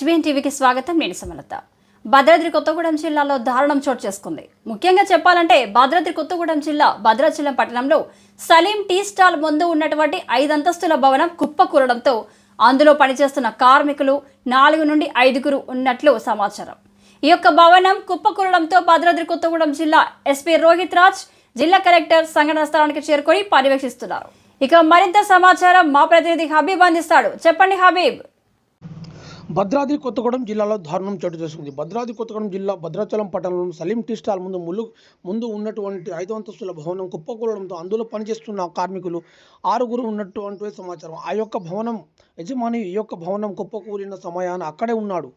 HBN టీవీకి స్వాగతం. నేను సమలత. భద్రాద్రి కొత్తగూడెం జిల్లాలో దారుణం చోటు చేసుకుంది. ముఖ్యంగా చెప్పాలంటే భద్రాద్రి కొత్తగూడెం జిల్లా భద్రాచలం పట్టణంలో సలీం టీ స్టాల్ ముందు ఉన్నటువంటి ఐదంతస్తుల భవనం కుప్పకూరడంతో అందులో పనిచేస్తున్న కార్మికులు నాలుగు నుండి ఐదుగురు ఉన్నట్లు సమాచారం. ఈ యొక్క భవనం కుప్పకూరడంతో భద్రాద్రి కొత్తగూడెం జిల్లా ఎస్పీ రోహిత్ రాజ్ జిల్లా కలెక్టర్ సంఘటన స్థలానికి చేరుకొని పర్యవేక్షిస్తున్నారు. ఇక మరింత సమాచారం మా ప్రతినిధి హబీబ్ అందిస్తాడు. చెప్పండి హబీబ్. భద్రాద్రి కొత్తగూడెం జిల్లాలో దారుణం చోటు చేసుకుంది. భద్రాద్రి కొత్తగూడెం జిల్లా భద్రాచలం పట్టణంలో సలీం టీ స్టాల్ ముందు ముళ్ళు ముందు ఉన్నటువంటి ఐదు అంతస్తుల భవనం కుప్పకూలడంతో అందులో పనిచేస్తున్న కార్మికులు ఆరుగురు ఉన్నటువంటి సమాచారం. ఆ యొక్క భవనం యజమాని ఈ యొక్క భవనం కుప్పకూలిన సమయాన అక్కడే ఉన్నాడు.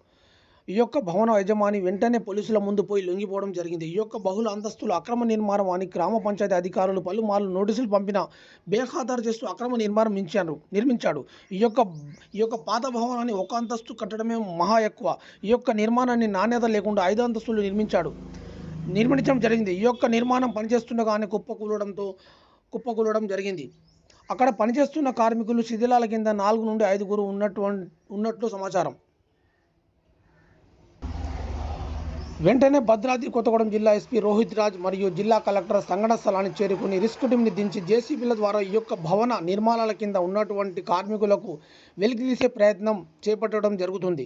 ఈ యొక్క భవన యజమాని వెంటనే పోలీసుల ముందు పోయి లొంగిపోవడం జరిగింది. ఈ యొక్క బహుళ అంతస్తుల అక్రమ నిర్మాణం అని గ్రామ పంచాయతీ అధికారులు పలుమార్లు నోటీసులు పంపిన బేఖాతారు చేస్తూ అక్రమ నిర్మాణం నిర్మించారు నిర్మించాడు. ఈ యొక్క ఈ యొక్క పాత భవనాన్ని ఒక అంతస్తు కట్టడమే మహా ఎక్కువ. ఈ యొక్క నిర్మాణాన్ని నాణ్యత లేకుండా ఐదు అంతస్తులు నిర్మించాడు. నిర్మించడం జరిగింది. ఈ యొక్క నిర్మాణం పనిచేస్తుండగానే కుప్పకూలడంతో కుప్పకూలడం జరిగింది. అక్కడ పనిచేస్తున్న కార్మికులు శిథిలాల కింద నాలుగు నుండి ఐదుగురు ఉన్నటువంటి ఉన్నట్లు సమాచారం. వెంటనే భద్రాద్రి కొత్తగూడెం జిల్లా ఎస్పీ రోహిత్ రాజ్ మరియు జిల్లా కలెక్టర్ సంఘటన స్థలానికి చేరుకుని రిస్క్ టీంని దించి జేసీబీల ద్వారా ఈ యొక్క భవన నిర్మాణాల కింద ఉన్నటువంటి కార్మికులకు వెలికితీసే ప్రయత్నం చేపట్టడం జరుగుతుంది.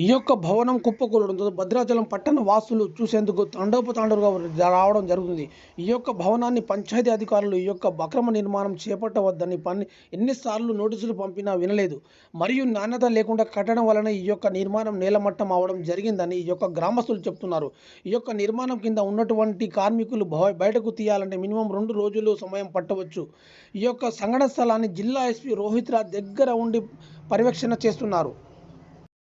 ఈ యొక్క భవనం కుప్పకూలడంతో భద్రాచలం పట్టణ వాసులు చూసేందుకు తండోపతాండలుగా రావడం జరుగుతుంది. ఈ యొక్క భవనాన్ని పంచాయతీ అధికారులు ఈ యొక్క అక్రమ నిర్మాణం చేపట్టవద్దని పని ఎన్నిసార్లు నోటీసులు పంపినా వినలేదు. మరియు నాణ్యత లేకుండా కట్టడం వలన ఈ యొక్క నిర్మాణం నేలమట్టం అవడం జరిగిందని ఈ యొక్క గ్రామస్తులు చెప్తున్నారు. ఈ యొక్క నిర్మాణం కింద ఉన్నటువంటి కార్మికులు భవ- బయటకు తీయాలంటే మినిమం రెండు రోజులు సమయం పట్టవచ్చు. ఈ యొక్క సంఘటన స్థలాన్ని జిల్లా ఎస్పీ రోహిత్ రాజ్ దగ్గర ఉండి పర్యవేక్షణ చేస్తున్నారు.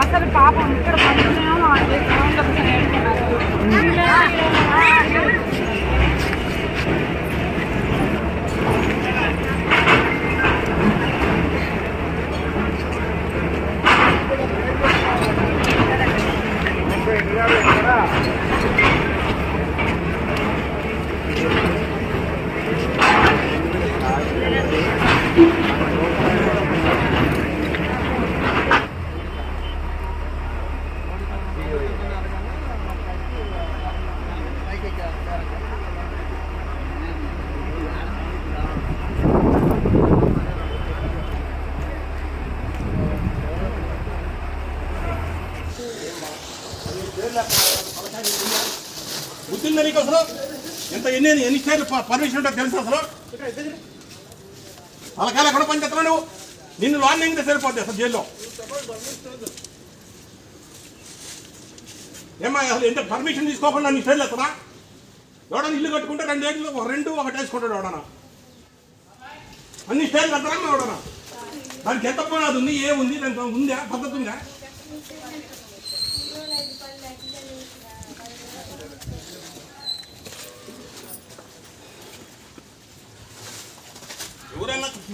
అసలు పాపం ఇక్కడ పడుతున్నామో అది బుద్ధి నీకు అసలు? ఎంత ఎన్ని ఎన్ని స్టేట్ పర్మిషన్ ఉంటే తెలుసు అసలు? అలకాల ఎక్కడ పని చేస్తున్నావు నువ్వు? నిన్ను లాన్ సరిపోద్ది అసలు జైల్లో? ఏమా అసలు ఎంత పర్మిషన్ తీసుకోకుండా నీ స్టేట్లు ఎత్తనా ఎవడన్నా ఇల్లు కట్టుకుంటే రెండు ఏళ్ళు ఒక రెండు ఒకటి వేసుకుంటాడు ఎవడన్నా. అన్ని స్టేట్లు కట్టరా ఎవడన్నా? దానికి ఎంత పోనాది ఉంది ఏముంది దానికి ఉందా? పద్ధతి ఉందా?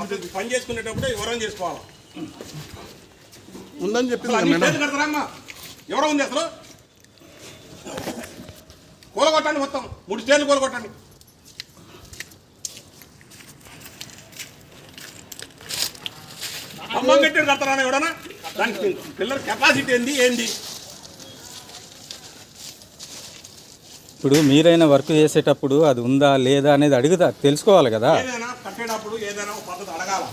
పద్ధతి పని చేసుకునేటప్పుడు ఎవరైనా చేసుకోవాలి. ఉందని చెప్పింది అసలు అన్ని మేడం. స్టేట్లు కడతారా అమ్మా? ఎవరో ఉంది అసలు? కూలగొట్టండి మొత్తం. మూడు స్టేట్లు కూలగొట్టండి. అమ్మం కట్టి కడతారా ఎవడన్నా? దానికి పిల్లల కెపాసిటీ ఏంది? ఏంది? ఇప్పుడు మీరైనా వర్క్ చేసేటప్పుడు అది ఉందా లేదా అనేది అడుగుతా తెలుసుకోవాలి కదా. ఏదైనా కట్టేటప్పుడు ఏదైనా ఒక పద్ధతి అడగాల.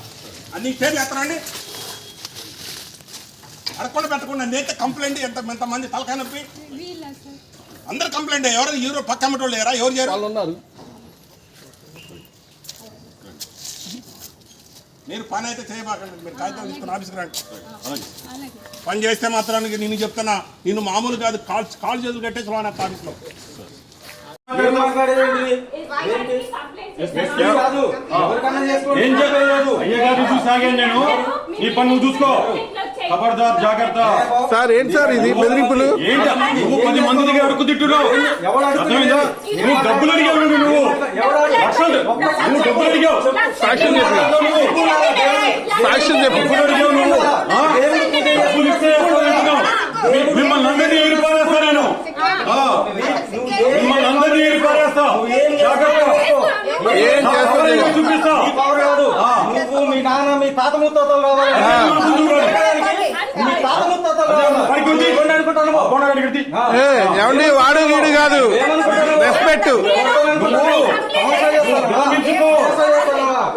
అన్ని స్టేట్లు ఎత్తరండి. అడగకుండా పెట్టకుండా నేత కంప్లైంట్ ఎంత ఎంతమంది తలకాయ నొప్పి? అందరు కంప్లైంట్ ఎవరు? ఎవరు పక్క అమ్మటోళ్ళు లేరా? ఎవరు చేయరు? వాళ్ళు ఉన్నారు మీరు పని అయితే చేయబాకండి. మీరు కాగితం తీసుకుని ఆఫీస్కి రండి. పని చేస్తే మాత్రానికి నేను చెప్తున్నా నేను మామూలు కాదు కాల్ కాల్ చేతులు కట్టేసి ఆఫీస్లో. ఏం చెప్పలేదు అయ్య గారు చూసి ఆగాను నేను నీ పని నువ్వు చూసుకో ఖబర్దార్ జాగ్రత్త సార్ ఏంటి సార్ ఇది బెదిరింపులు ఏంటి నువ్వు పది మంది దగ్గర అడుగు తిట్టున్నావు అర్థమైందా నువ్వు డబ్బులు అడిగావు నువ్వు లక్షలు నువ్వు డబ్బులు అడిగావు సాక్ష్యం చెప్పు సాక్ష్యం చెప్పు డబ్బులు అడిగావు నువ్వు? డబ్బులు ఇస్తే మిమ్మల్ని అందరినీ ఏడిపారేస్తా నేను చూపిస్తా ఈ పవర్ కాదు నువ్వు మీ నాన్న మీ తాత ముత్తాతలు కావాలి. ఏమండి వాడు వీడు కాదు. రెస్పెక్ట్.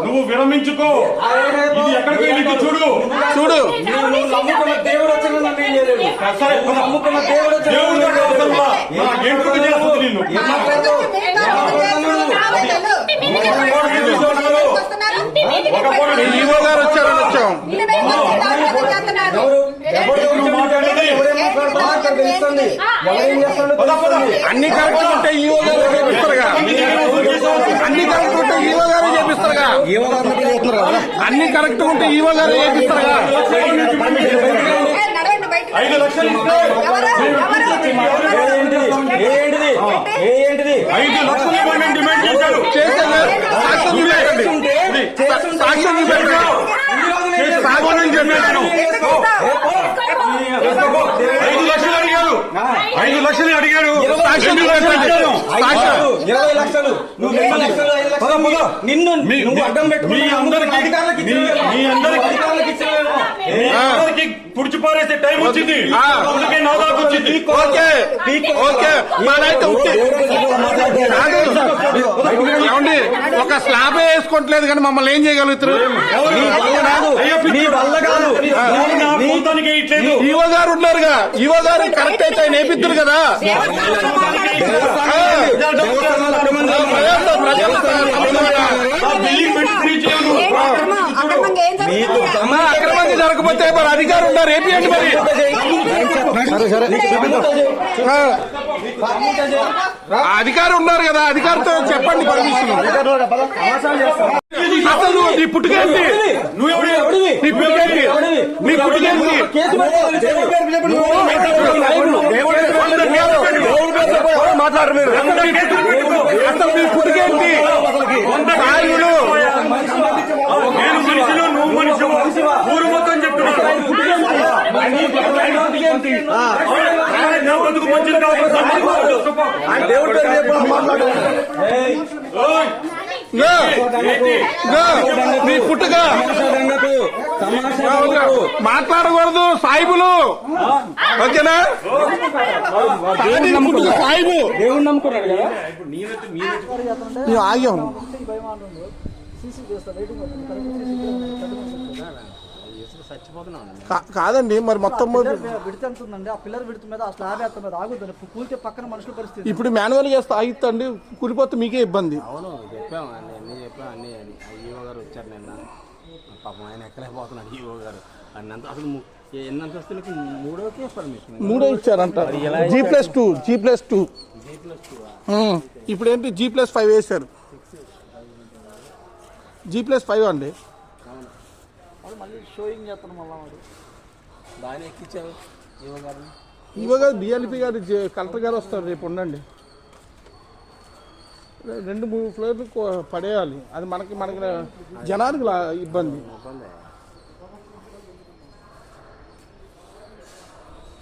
నువ్వు విరమించుకో. ఇది ఎక్కడికి చూడు. చూడు. నమ్ముకున్న దేవుడు వచ్చిన నమ్ముకున్న దేవుడు వచ్చిన ఈవో గారు వచ్చారని వచ్చాం అన్ని కరెక్ట్ ఉంటే ఈవో గారు చేపిస్తారుగా. అన్ని కరెక్ట్ ఉంటే ఈవో గారు చేపిస్తారుగా. అన్ని కరెక్ట్ ఉంటే ఈవో గారు చేపిస్తారుగా. ఐదు లక్షలు ఏంటిది ఐదు లక్షలు అని డిమాండ్ సాక్ష్యం చూపెట్టండి సాక్ష్యం చూపెట్టండి చెప్పాను ఐదు లక్షలు అడిగాడు. ఐదు లక్షలు సాక్ష్యం ఇరవై లక్షలు. నువ్వు రెండు లక్షలు ఐదు లక్షలు. నిన్ను మీ- నువ్వు అడ్డం మీ పెట్టుకుని అందరికీ- అధికారులకు మీ- ఇచ్చినవేమో. మీ అందరికీ- అధికారులకు ఇచ్చినవేమో. మీ అందరికీ పుడిచి పారేసే టైం వచ్చింది. నా దాకా వచ్చింది. ఓకే. ఓకే. మాదైతే ఉట్టి కాదు ఏమండి ఒక స్లాబ్ వేసుకోవట్లేదు కానీ మమ్మల్ని ఏం చేయగలుగుతారు? ఈవో గారు ఉన్నారుగా ఈవో గారు కరెక్ట్ అయితే ఆయన వేపిద్దరు కదా. అక్రమంగా జరగకపోతే మరి అధికారులు ఉన్నారు. ఏపీఎండి మరి. అధికారులు ఉన్నారు కదా. అధికారితో చెప్పండి పర్మిషన్. అసలు నువ్వు నీ పుట్టుకేంటి? నువ్వెవడు ఎవడివి? నీ పుట్టుకేంటి నీ పుట్టుకేంటి. నువ్వు. మాట్లాడరు మీరు అసలు నీ పుట్టుకేంటి? సాయుడు. నేను మనిషిలో నువ్వు మనిషి ఊరు మొత్తం చెప్తున్నాను. బతుకు మంచిది. నీ పుట్టుక. మాట్లాడకూడదు సాయిబులు. ఓకేనా? పుట్టుక సాయిబు దేవుడు నమ్ముకున్నాడు కదా? ఆగాం కా- కాదండి మరి మొత్తం విడుతుందండి ఆ పిల్లర్ విడుతు మీద ఆ స్లాబ్ వేస్తాం మీద ఆగుతుంది కూలితే పక్కన మనుషుల పరిస్థితి. ఇప్పుడు మాన్యువల్ చేస్తే ఆగిస్తండి కూలిపోతే మీకే ఇబ్బంది. అవును చెప్పాము అండి అన్నీ చెప్పాము గారు వచ్చారు నిన్న. పాపం ఆయన ఎక్కలేకపోతున్నాడు ఈఓ గారు. అన్నంత అసలు ము- ఎన్ని అంతస్తులకి మూడోకే పర్మిషన్ మూడే ఇచ్చారంట G plus two G plus two ఇప్పుడు ఏంటి జీ ప్లస్ ఫైవ్ వేశారు. జీ ప్లస్ ఫైవ్ అండి. వాళ్ళు మళ్ళీ షోయింగ్ చేస్తున్నాం మళ్ళీ వాడు. బాగానే ఎక్కించారు. ఈఓ గారు. ఇవ్వగా డిఎల్పి గారు కలెక్టర్ గారు వస్తారు రేపు ఉండండి. రెండు మూడు ఫ్లోర్లు పడేయాలి. అది మనకి మనకి జనానికి ఇబ్బంది.